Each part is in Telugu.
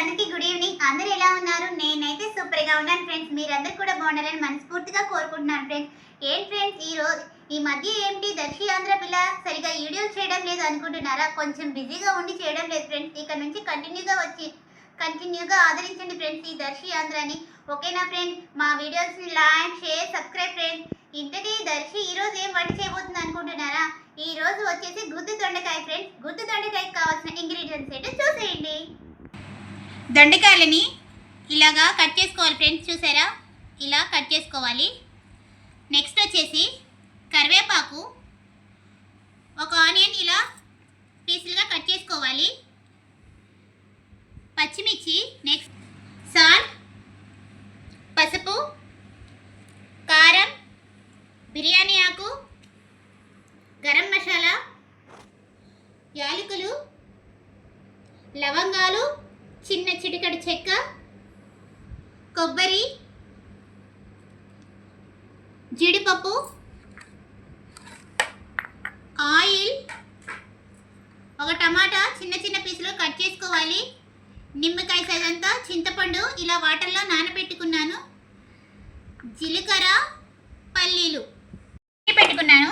అందరికీ గుడ్ ఈవినింగ్. అందరూ ఎలా ఉన్నారు? నేనైతే సూపర్గా ఉన్నాను ఫ్రెండ్స్. మీరందరూ కూడా బాగుండాలని మనస్ఫూర్తిగా కోరుకుంటున్నాను ఫ్రెండ్స్. ఏం ఫ్రెండ్స్ ఈ రోజు ఈ మధ్య ఏంటి దర్శి ఆంధ్ర పిల్ల సరిగా వీడియోలు చేయడం లేదు అనుకుంటున్నారా? కొంచెం బిజీగా ఉండి చేయడం లేదు ఫ్రెండ్స్. ఇక్కడ నుంచి కంటిన్యూగా వచ్చి కంటిన్యూగా ఆదరించండి ఫ్రెండ్స్ ఈ దర్శి ఆంధ్రని. ఓకేనా ఫ్రెండ్స్? మా వీడియోస్ని లైక్ షేర్ సబ్స్క్రైబ్ ఫ్రెండ్స్. ఇంతకీ దర్శి ఈ రోజు ఏం వంట చేయబోతుంది అనుకుంటున్నారా? ఈ రోజు వచ్చేసి గుద్దు దొండకాయ ఫ్రెండ్స్. గుద్దు దొండకాయకి కావాల్సిన ఇంగ్రీడియంట్స్ ఏంటో చూసేయండి. దొండకాయలని ఇలాగా కట్ చేసుకోవాలి ఫ్రెండ్స్ చూసారా? ఇలా కట్ చేసుకోవాలి. నెక్స్ట్ వచ్చేసి కరివేపాకు. ఒక ఆనియన్ ఇలా పీసులుగా కట్ చేసుకోవాలి. పచ్చిమిర్చి నెక్స్ట్ సాల్ట్ పసుపు కారం బిర్యానీ ఆకు గరం మసాలా యాలకులు లవంగాలు చిన్న చిటికడు చెక్క కొబ్బరి జీడిపప్పు ఆయిల్ ఒక టమాటా చిన్న చిన్న పీసులు కట్ చేసుకోవాలి. నిమ్మకాయ సైజంతా చింతపండు ఇలా వాటర్లో నానబెట్టుకున్నాను. జీలకర్ర పల్లీలు. పెట్టుకున్నాను.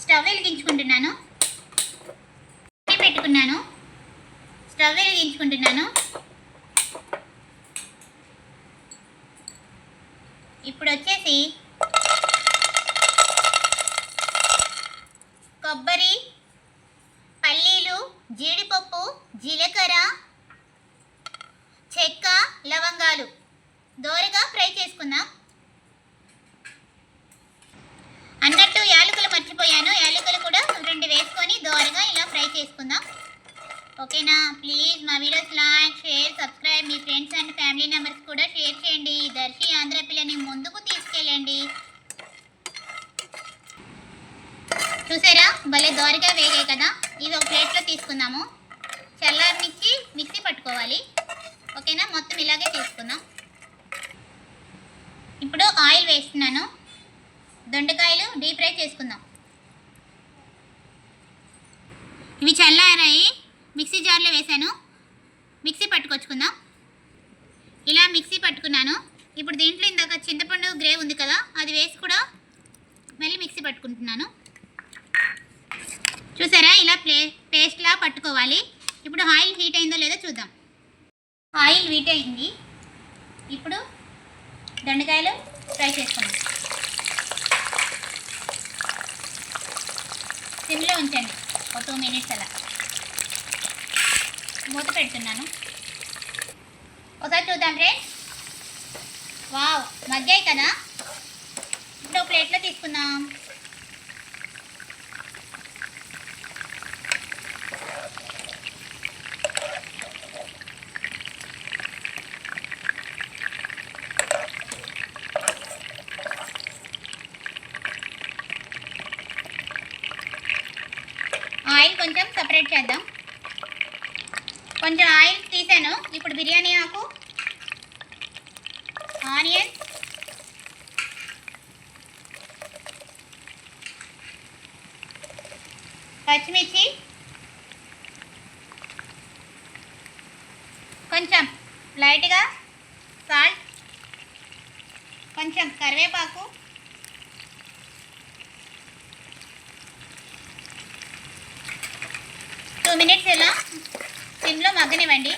స్టవ్ వెలిగించుకుంటున్నాను పెట్టుకున్నాను స్టవ్ వెలిగించుకుంటున్నాను ఇప్పుడు వచ్చేసి కొబ్బరి పల్లీలు జీడిపప్పు జీలకర్ర చెక్క లవంగాలు. దోరగా ఫ్రై చేసుకుందాం. అన్నట్టు యాలకులు మర్చిపోయాను. యాలకులు కూడా రెండు వేసుకొని దోరగా ఇలా ఫ్రై చేసుకుందాం. ఓకేనా? ప్లీజ్ మా వీడియోస్ లైక్ షేర్ సబ్స్క్రైబ్. మీ ఫ్రెండ్స్ అండ్ ఫ్యామిలీ మెంబర్స్ కూడా షేర్ చేయండి. దర్శి ఆంధ్ర పిల్లని ముందుకు తీసుకెళ్ళండి. చూసారా? భలే దోరగా వేగాయి కదా? ఇది ఒక ప్లేట్లో తీసుకుందాము. చల్లారనిచ్చి మిక్సీ పట్టుకోవాలి. ఓకేనా? మొత్తం ఇలాగే తీసుకుందాం. ఇప్పుడు ఆయిల్ వేస్తున్నాను. దొండకాయలు డీప్ ఫ్రై చేసుకుందాం. ఇవి చల్లారాయి. మిక్సీ జార్లో వేసాను మిక్సీ పట్టుకొచ్చుకుందాం. ఇలా మిక్సీ పట్టుకున్నాను. ఇప్పుడు దీంట్లో ఇందాక చింతపండు గ్రేవ్ ఉంది కదా అది వేసి కూడా మళ్ళీ మిక్సీ పట్టుకుంటున్నాను. చూసారా? ఇలా ప్లే పేస్ట్లా పట్టుకోవాలి. ఇప్పుడు ఆయిల్ హీట్ అయిందో లేదో చూద్దాం. ఆయిల్ హీట్ అయింది. ఇప్పుడు దొండకాయలు ఫ్రై చేసుకుందాం. సిమ్లో ఉంచండి. ఒక టూ మినిట్స్ అలా. మూత పెడుతున్నాను. ఒకసారి చూద్దాం ఫ్రెండ్స్ వావ్ మగ్గాయి కదా? ఇప్పుడు ఒక ప్లేట్లో తీసుకుందాం. ఆయిల్ కొంచెం సపరేట్ చేద్దాం. కొంచెం ఆయిల్ తీసాను. ఇప్పుడు బిర్యానీ ఆకు ఆనియన్ పచ్చిమిర్చి కొంచెం లైట్గా సాల్ట్ కొంచెం కరివేపాకు టూ మినిట్స్ ఇలా సిమ్లో మగ్గనివ్వండి.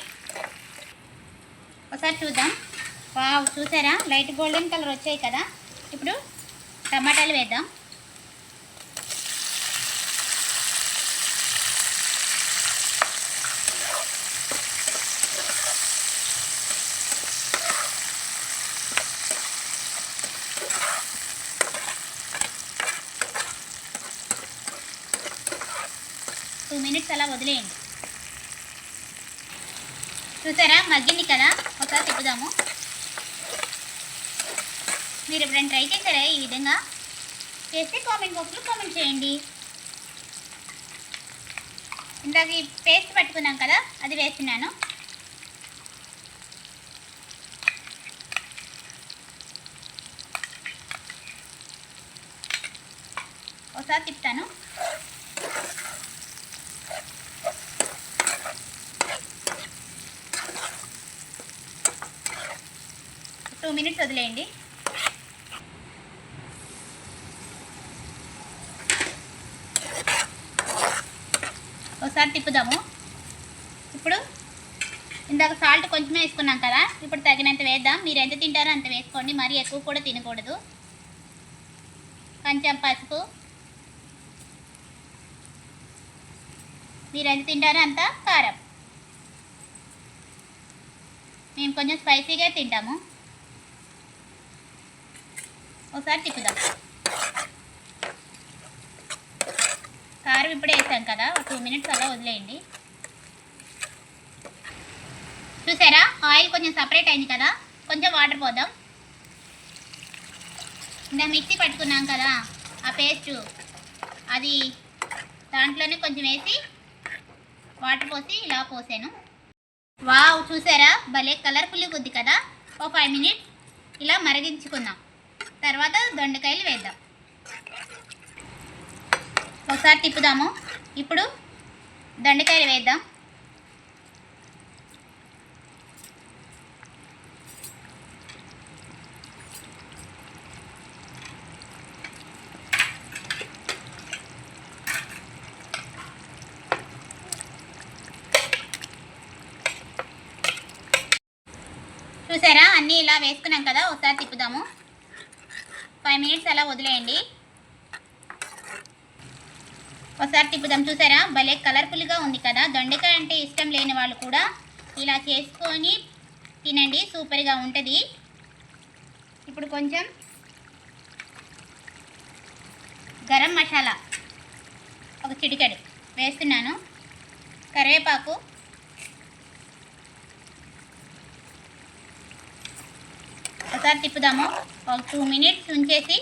ఒకసారి చూద్దాం. వావ్ చూసారా? లైట్ గోల్డెన్ కలర్ వచ్చాయి కదా. ఇప్పుడు టమాటాలు వేద్దాం. టూ మినిట్స్ అలా వదిలేయండి. చూసారా? మగ్గింది కదా? ఒకసారి తిప్పుదాము. మీరు ఎప్పుడైనా ట్రై చేశారా ఈ విధంగా? చేస్తే కామెంట్ బాక్స్లో కామెంట్ చేయండి. ఇందాక ఈ పేస్ట్ పట్టుకున్నాం కదా అది వేస్తున్నాను. ఒకసారి తిప్పుతాను. టూ మినిట్స్ వదిలేయండి. ఒకసారి తిప్పుదాము. ఇప్పుడు ఇందాక సాల్ట్ కొంచెమే వేసుకున్నాం కదా ఇప్పుడు తగినంత వేద్దాం. మీరు ఎంత తింటారో అంత వేసుకోండి. మరీ ఎక్కువ కూడా తినకూడదు. కొంచెం పసుపు. మీరు ఎంత తింటారో అంత కారం. మేము కొంచెం స్పైసీగా తింటాము. ఒకసారి తిప్పుదాం కారం ఇప్పుడే వేసాం కదా ఒక టూ మినిట్స్ అలా వదిలేయండి. చూసారా? ఆయిల్ కొంచెం సపరేట్ అయింది కదా కొంచెం వాటర్ పోద్దాం. ఇంకా మిక్సీ పట్టుకున్నాం కదా ఆ పేస్ట్. అది దాంట్లోనే కొంచెం వేసి వాటర్ పోసి ఇలా పోసాను. వావ్ చూసారా? భలే కలర్ఫుల్గా ఉంది కదా. ఓ ఫైవ్ మినిట్స్ ఇలా మరిగించుకుందాం. తర్వాత దొండకాయలు వేద్దాం. ఒకసారి తిప్పుదాము. ఇప్పుడు దొండకాయలు వేద్దాం. చూసారా? అన్నీ ఇలా వేసుకున్నాం కదా. ఒకసారి తిప్పుదాము. ఫైవ్ మినిట్స్ అలా వదిలేయండి. ఒకసారి తిప్పుదాం చూసారా? భలే కలర్ఫుల్గా ఉంది కదా? దొండకాయ అంటే ఇష్టం లేని వాళ్ళు కూడా ఇలా చేసుకొని తినండి సూపర్గా ఉంటుంది. ఇప్పుడు కొంచెం గరం మసాలా ఒక చిటికెడు వేస్తున్నాను. కరివేపాకు ఒకసారి తిప్పుదాము. ఒక టూ మినిట్స్ ఉంచేసి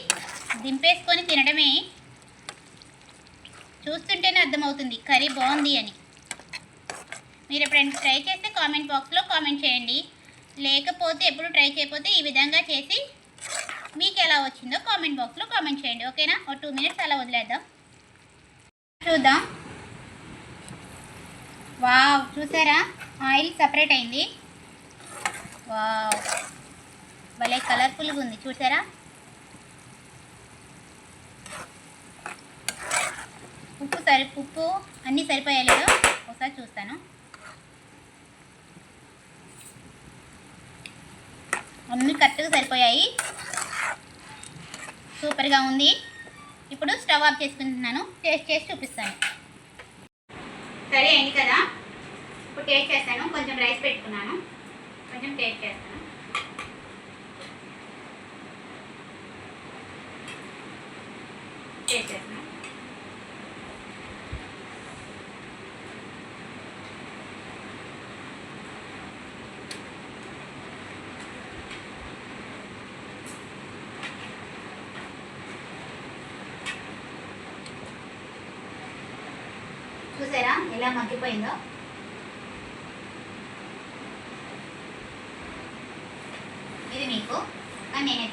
దింపేసుకొని తినడమే చూస్తుంటేనే అర్థమవుతుంది కర్రీ బాగుంది అని. మీరు ఎప్పుడైనా ట్రై చేస్తే కామెంట్ బాక్స్లో కామెంట్ చేయండి. లేకపోతే ఎప్పుడు ట్రై చేయకపోతే ఈ విధంగా చేసి మీకు ఎలా వచ్చిందో కామెంట్ బాక్స్లో కామెంట్ చేయండి. ఓకేనా? ఒక టూ మినిట్స్ అలా వదిలేద్దాం. చూద్దాం. వావ్ చూసారా? ఆయిల్ సపరేట్ అయింది. వావ్. భలే కలర్ఫుల్గా ఉంది చూసారా? ఉప్పు సరి ఉప్పు అన్నీ సరిపోయాయి లేదో? ఒకసారి చూస్తాను. అన్నీ కరెక్ట్గా సరిపోయాయి. సూపర్గా ఉంది. ఇప్పుడు స్టవ్ ఆఫ్ చేసుకుంటున్నాను. టేస్ట్ చేసి చూపిస్తాను. సరే అయింది కదా? ఇప్పుడు టేస్ట్ చేస్తాను. కొంచెం రైస్ పెట్టుకున్నాను. కొంచెం టేస్ట్ చేస్తాను. టేస్ట్ చూసారా? ఎలా మగ్గిపోయిందో? ఇది మీకు కానీ నేనే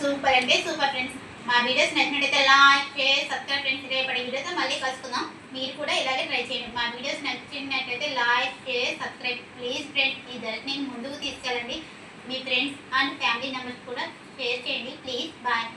సూపర్ అంటే సూపర్ ఫ్రెండ్స్ మా వీడియోస్ నచ్చినట్టయితే లైక్ షేర్ సబ్స్క్రైబ్ ఫ్రెండ్స్ రేపటి వీడియోతో మళ్ళీ కలుసుకుందాం. మీరు కూడా ఇలాగే ట్రై చేయండి. మా వీడియోస్ నచ్చినట్టయితే like share subscribe please friends ఈ జర్నీని ముందుకు తీసుకెళ్ళండి. మీ ఫ్రెండ్స్ అండ్ ఫ్యామిలీ మెంబర్స్ కూడా షేర్ చేయండి. Please bye